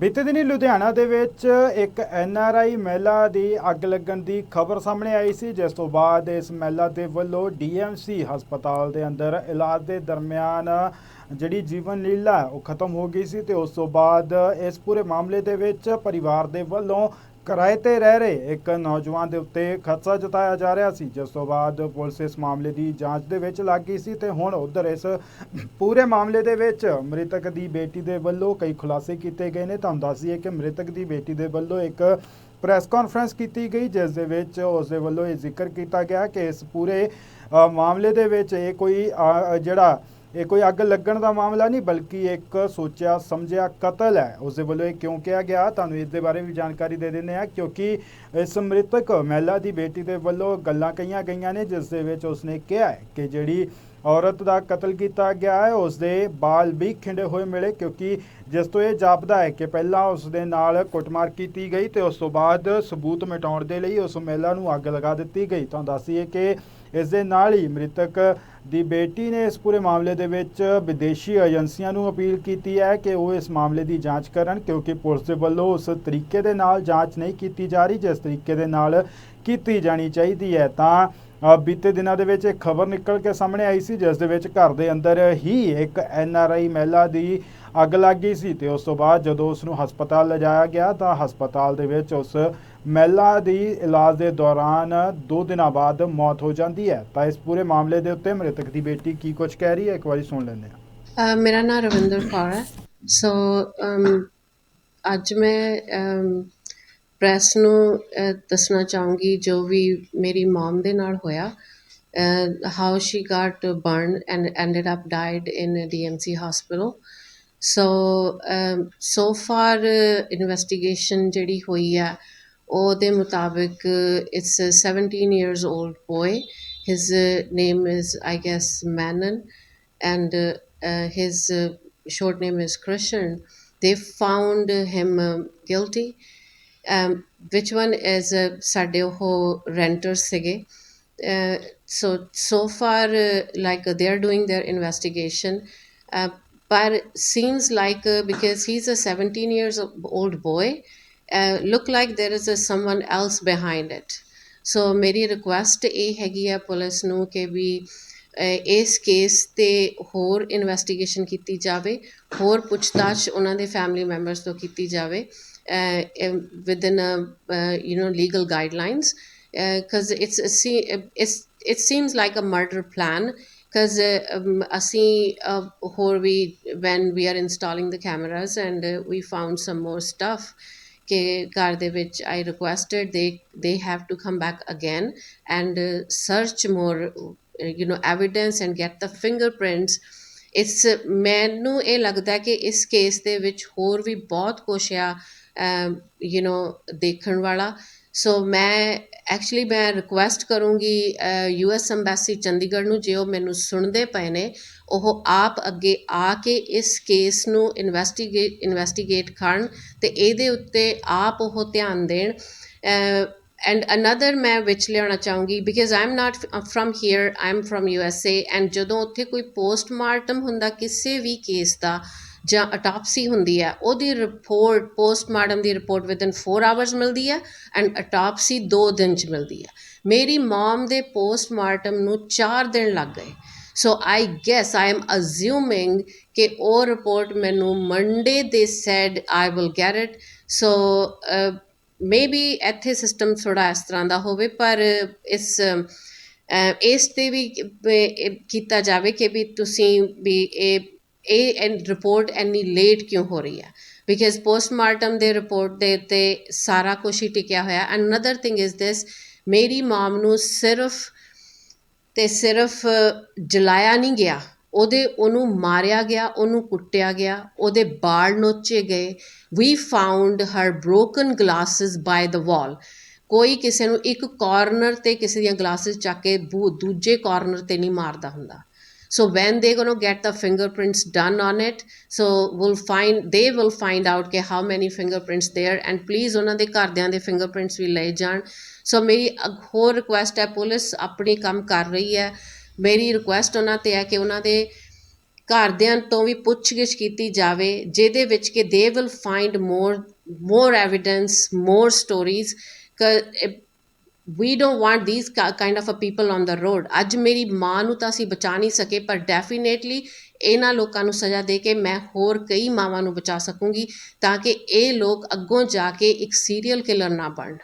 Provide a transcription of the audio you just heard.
ਬੀਤੇ ਦਿਨੀ ਲੁਧਿਆਣਾ ਦੇ ਵਿੱਚ ਇੱਕ ਆਈ ਮਹਿਲਾ ਦੀ ਅੱਗ ਲੱਗਣ ਦੀ ਖਬਰ ਸਾਹਮਣੇ ਆਈ ਸੀ, ਜਿਸ ਤੋਂ ਬਾਅਦ ਇਸ ਮਹਿਲਾ ਦੇ ਵੱਲੋਂ ਡੀ ਐੱਮ ਸੀ ਹਸਪਤਾਲ ਦੇ ਅੰਦਰ ਇਲਾਜ ਦੇ ਦਰਮਿਆਨ ਜਿਹੜੀ ਜੀਵਨ ਲੀਲਾ ਉਹ ਖਤਮ ਹੋ ਗਈ ਸੀ ਤੇ ਉਸ ਤੋਂ ਬਾਅਦ ਇਸ ਪੂਰੇ ਮਾਮਲੇ ਦੇ ਵਿੱਚ ਪਰਿਵਾਰ ਦੇ ਵੱਲੋਂ ਕਿਰਾਏ ਤੇ ਰਹਿ ਰਹੇ ਇੱਕ ਨੌਜਵਾਨ ਦੇ ਉੱਤੇ ਖਦਸ਼ਾ ਜਤਾਇਆ ਜਾ ਰਿਹਾ ਸੀ ਜਿਸ ਤੋਂ ਬਾਅਦ ਪੁਲਿਸ ਇਸ ਮਾਮਲੇ ਦੀ ਜਾਂਚ ਦੇ ਵਿੱਚ ਲੱਗ ਗਈ ਸੀ ਤੇ ਹੁਣ ਉਧਰ ਇਸ ਪੂਰੇ ਮਾਮਲੇ ਦੇ ਵਿੱਚ ਮ੍ਰਿਤਕ ਦੀ ਬੇਟੀ ਦੇ ਵੱਲੋਂ ਕਈ ਖੁਲਾਸੇ ਕੀਤੇ ਗਏ ਨੇ। ਤੁਹਾਨੂੰ ਦੱਸ ਦਈਏ ਕਿ ਮ੍ਰਿਤਕ ਦੀ ਬੇਟੀ ਦੇ ਵੱਲੋਂ ਇੱਕ ਪ੍ਰੈਸ ਕਾਨਫਰੰਸ ਕੀਤੀ ਗਈ ਜਿਸ ਦੇ ਵਿੱਚ ਉਸ ਦੇ ਵੱਲੋਂ ਇਹ ਜ਼ਿਕਰ ਕੀਤਾ ਗਿਆ ਕਿ ਇਸ ਪੂਰੇ ਮਾਮਲੇ ਦੇ ਵਿੱਚ ਇਹ ਕੋਈ ਅ, ਜਿਹੜਾ ਇਹ ਕੋਈ ਅੱਗ ਲੱਗਣ ਦਾ ਮਾਮਲਾ ਨਹੀਂ, ਬਲਕਿ ਇੱਕ ਸੋਚਿਆ, ਸਮਝਿਆ ਕਤਲ ਹੈ। ਉਸ ਦੇ ਵੱਲੋਂ ਇਹ ਕਿਉਂ ਕਿਹਾ ਗਿਆ? ਤੁਹਾਨੂੰ ਇਸ ਦੇ ਬਾਰੇ ਵੀ ਜਾਣਕਾਰੀ ਦੇ ਦਿੰਦੇ ਹਾਂ, ਕਿਉਂਕਿ ਇਸ ਮ੍ਰਿਤਕ ਮਹਿਲਾ ਦੀ ਬੇਟੀ ਦੇ ਵੱਲੋਂ ਗੱਲਾਂ ਕਹੀਆਂ ਗਈਆਂ ਨੇ, ਜਿਸ ਦੇ ਵਿੱਚ ਉਸਨੇ ਕਿਹਾ ਕਿ ਜਿਹੜੀ ਔਰਤ ਦਾ ਕਤਲ ਕੀਤਾ ਗਿਆ ਹੈ, ਉਸ ਦੇ ਬਾਲ ਵੀ ਖਿੰਡੇ ਹੋਏ ਮਿਲੇ, ਕਿਉਂਕਿ ਜਿਸ ਤੋਂ ਇਹ ਜਾਪਦਾ ਹੈ ਕਿ ਪਹਿਲਾਂ ਉਸ ਦੇ ਨਾਲ ਕੁੱਟਮਾਰ ਕੀਤੀ ਗਈ ਤੇ ਉਸ ਤੋਂ ਬਾਅਦ ਸਬੂਤ ਮਿਟਾਉਣ ਦੇ ਲਈ ਉਸ ਮਹਿਲਾ ਨੂੰ ਅੱਗ ਲਗਾ ਦਿੱਤੀ ਗਈ। ਤੁਹਾਨੂੰ ਦੱਸੀਏ ਕਿ ਇਸ ਦੇ ਨਾਲ ਹੀ ਮ੍ਰਿਤਕ ਦੀ ਬੇਟੀ ਨੇ ਇਸ ਪੂਰੇ ਮਾਮਲੇ ਦੇ ਵਿੱਚ ਵਿਦੇਸ਼ੀ ਏਜੰਸੀਆਂ ਨੂੰ ਅਪੀਲ ਕੀਤੀ ਹੈ ਕਿ ਉਹ ਇਸ ਮਾਮਲੇ ਦੀ ਜਾਂਚ ਕਰਨ, ਕਿਉਂਕਿ ਪੁਲਿਸ ਦੇ ਵੱਲੋਂ ਉਸ ਤਰੀਕੇ ਦੇ ਨਾਲ ਜਾਂਚ ਨਹੀਂ ਕੀਤੀ ਜਾ ਰਹੀ, ਜਿਸ ਤਰੀਕੇ ਦੇ ਨਾਲ ਕੀਤੀ ਜਾਣੀ ਚਾਹੀਦੀ ਹੈ। ਤਾਂ ਬੀਤੇ ਦਿਨਾਂ ਦੇ ਵਿੱਚ ਇੱਕ ਖਬਰ ਨਿਕਲ ਕੇ ਸਾਹਮਣੇ ਆਈ ਸੀ, ਜਿਸ ਦੇ ਵਿੱਚ ਘਰ ਦੇ ਅੰਦਰ ਹੀ ਇੱਕ ਐੱਨ ਆਰ ਆਈ ਮਹਿਲਾ ਦੀ ਅੱਗ ਲੱਗ ਗਈ ਸੀ ਤੇ ਉਸ ਤੋਂ ਬਾਅਦ ਜਦੋਂ ਉਸ ਨੂੰ ਹਸਪਤਾਲ ਲਿਜਾਇਆ ਗਿਆ, ਤਾਂ ਹਸਪਤਾਲ ਦੇ ਵਿੱਚ ਉਸ ਮਹਿਲਾ ਦੀ ਇਲਾਜ ਦੇ ਦੌਰਾਨ 2 ਦਿਨਾਂ ਬਾਅਦ ਮੌਤ ਹੋ ਜਾਂਦੀ ਹੈ। ਤਾਂ ਇਸ ਪੂਰੇ ਮਾਮਲੇ ਦੇ ਉੱਤੇ ਮ੍ਰਿਤਕ ਦੀ ਬੇਟੀ ਕੀ ਕੁਝ ਕਹਿ ਰਹੀ ਹੈ? ਇੱਕ ਵਾਰੀ ਸੁਣ ਲੈਂਦੇ ਹਾਂ। ਮੇਰਾ ਨਾਮ ਰਵਿੰਦਰ ਕੌਰ ਹੈ। ਸੋ ਅੱਜ ਮੈਂ ਪ੍ਰੈਸ ਨੂੰ ਦੱਸਣਾ ਚਾਹੂੰਗੀ ਜੋ ਵੀ ਮੇਰੀ ਮਮ ਦੇ ਨਾਲ ਹੋਇਆ। How she got burn and ended up died in DMC hospital so so far investigation ਜਿਹੜੀ ਹੋਈ ਹੈ ਉਹਦੇ ਮੁਤਾਬਿਕ it's seventeen years old boy his name is I guess Menon and his short name is Krishan, they found him uh, guilty. Um, which one is ਸਾਡੇ ਉਹ renters ਸੀਗੇ so so far uh, like uh, they are doing their investigation. But seems like because he's a 17 years old boy uh, look like there is a someone else behind it ਸੋ ਮੇਰੀ request ਇਹ ਹੈਗੀ ਆ police ਨੂੰ ਕਿ ਵੀ ਅਹ, ਇਸ case ਤੇ ਹੋਰ investigation ਕੀਤੀ ਜਾਵੇ ਹੋਰ ਪੁੱਛਤਾਛ ਉਹਨਾਂ ਦੇ ਫੈਮਿਲੀ ਮੈਂਬਰਸ ਤੋਂ ਕੀਤੀ ਜਾਵੇ within you know legal guidelines because it's a se- it's it seems like a murder plan because um, ਅਸੀਂ uh, ਹੋਰ ਵੀ when we are installing the cameras and uh, we found some more stuff ਕਿ ਘਰ ਦੇ ਵਿੱਚ I requested they they have to come back again and search more you know evidence and get the fingerprints ਇਸ ਮੈਨੂੰ ਇਹ ਲੱਗਦਾ ਕਿ ਇਸ ਕੇਸ ਦੇ ਵਿੱਚ ਹੋਰ ਵੀ ਬਹੁਤ ਕੁਝ ਆ ਯੂ نو ਦੇਖਣ ਵਾਲਾ ਸੋ ਮੈਂ ਐਕਚੁਲੀ ਮੈਂ ਰਿਕੁਐਸਟ ਕਰੂੰਗੀ ਯੂ ਐਸ ਅੰਬੈਸੀ ਚੰਡੀਗੜ੍ਹ ਨੂੰ ਜੇ ਉਹ ਮੈਨੂੰ ਸੁਣਦੇ ਪਏ ਨੇ, ਉਹ ਆਪ ਅੱਗੇ ਆ ਕੇ ਇਸ ਕੇਸ ਨੂੰ ਇਨਵੈਸਟੀਗੇਟ ਇਨਵੈਸਟੀਗੇਟ ਕਰਨ ਅਤੇ ਇਹਦੇ ਉੱਤੇ ਆਪ ਉਹ ਧਿਆਨ ਦੇਣ। ਐਂਡ ਅਨਦਰ ਮੈਂ ਵਿੱਚ ਲਿਆਉਣਾ ਚਾਹੂੰਗੀ because I am not from here I am from U S A and ਜਦੋਂ ਉੱਥੇ ਕੋਈ ਪੋਸਟਮਾਰਟਮ ਹੁੰਦਾ ਕਿਸੇ ਵੀ ਕੇਸ ਦਾ ਜਾਂ ਅਟੋਪਸੀ ਹੁੰਦੀ ਹੈ, ਉਹਦੀ ਰਿਪੋਰਟ ਪੋਸਟਮਾਰਟਮ ਦੀ ਰਿਪੋਰਟ ਵਿਦਿਨ 4 ਆਵਰਸ ਮਿਲਦੀ ਹੈ ਐਂਡ ਅਟੋਪਸੀ 2 ਦਿਨ ਚ ਮਿਲਦੀ ਹੈ। ਮੇਰੀ ਮਮ ਦੇ ਪੋਸਟਮਾਰਟਮ ਨੂੰ 4 ਦਿਨ ਲੱਗ ਗਏ। ਸੋ ਆਈ ਗੈਸ ਆਈ ਐਮ ਅਸਿਊਮਿੰਗ ਕਿ ਉਹ ਰਿਪੋਰਟ ਮੈਨੂੰ Monday they said I will get it so maybe ਇੱਥੇ ਸਿਸਟਮ ਥੋੜਾ ਇਸ ਤਰ੍ਹਾਂ ਦਾ ਹੋਵੇ, ਪਰ ਇਸ ਇਸ ਤੇ ਵੀ ਕੀਤਾ ਜਾਵੇ ਕਿ ਵੀ ਤੁਸੀਂ ਵੀ ਇਹ ਇਹ ਰਿਪੋਰਟ ਐਨੀ ਲੇਟ ਕਿਉਂ ਹੋ ਰਹੀ ਹੈ ਬਿਕਾਜ਼ ਪੋਸਟਮਾਰਟਮ ਦੇ ਰਿਪੋਰਟ ਦੇ ਉੱਤੇ ਸਾਰਾ ਕੁਝ ਹੀ ਟਿਕਿਆ ਹੋਇਆ। ਅਨਦਰ ਥਿੰਗ ਇਜ਼ ਦਿਸ ਮੇਰੀ ਮਾਮ ਨੂੰ ਸਿਰਫ ਤੇ ਸਿਰਫ ਜਲਾਇਆ ਨਹੀਂ ਗਿਆ। ਉਹਦੇ, ਉਹਨੂੰ ਮਾਰਿਆ ਗਿਆ, ਉਹਨੂੰ ਕੁੱਟਿਆ ਗਿਆ, ਉਹਦੇ ਬਾਲ ਨੋਚੇ ਗਏ। We found her broken glasses by the wall ਕੋਈ ਕਿਸੇ ਨੂੰ ਇੱਕ ਕਾਰਨਰ ਤੇ ਕਿਸੇ ਦੀਆਂ ਗਲਾਸਸ ਚੱਕ ਕੇ ਦੂ- ਦੂਜੇ ਕਾਰਨਰ ਤੇ ਨਹੀਂ ਮਾਰਦਾ ਹੁੰਦਾ। So when they're going to get the fingerprints done on it so we'll find they will find out ਕਿ how many fingerprints there and please ਉਹਨਾਂ ਦੇ ਘਰਦਿਆਂ ਦੇ fingerprints ਵੀ ਲਏ ਜਾਣ ਸੋ ਮੇਰੀ ਅਗ- ਹੋਰ ਰਿਕੁਐਸਟ ਹੈ ਪੁਲਿਸ ਆਪਣੀ ਕੰਮ ਕਰ ਰਹੀ ਹੈ ਮੇਰੀ ਰਿਕੁਐਸਟ ਉਹਨਾਂ ਤੇ ਹੈ ਕਿ ਉਹਨਾਂ ਦੇ ਘਰਦਿਆਂ ਤੋਂ ਵੀ ਪੁੱਛਗਿੱਛ ਕੀਤੀ ਜਾਵੇ ਜਿਹਦੇ ਵਿੱਚ ਕਿ they will find more more evidence more stories we don't want these kind of a people on the road ਅੱਜ ਮੇਰੀ ਮਾਂ ਨੂੰ ਤਾਂ ਅਸੀਂ ਬਚਾ ਨਹੀਂ ਸਕੇ, ਪਰ ਡੈਫੀਨੇਟਲੀ ਇਹਨਾਂ ਲੋਕਾਂ ਨੂੰ ਸਜ਼ਾ ਦੇ ਕੇ ਮੈਂ ਹੋਰ ਕਈ ਮਾਵਾਂ ਨੂੰ ਬਚਾ ਸਕੂੰਗੀ ਤਾਂ ਕਿ ਇਹ ਲੋਕ ਅੱਗੋਂ ਜਾ ਕੇ ਇੱਕ ਸੀਰੀਅਲ ਕਿਲਰ ਨਾ ਬਣਨ।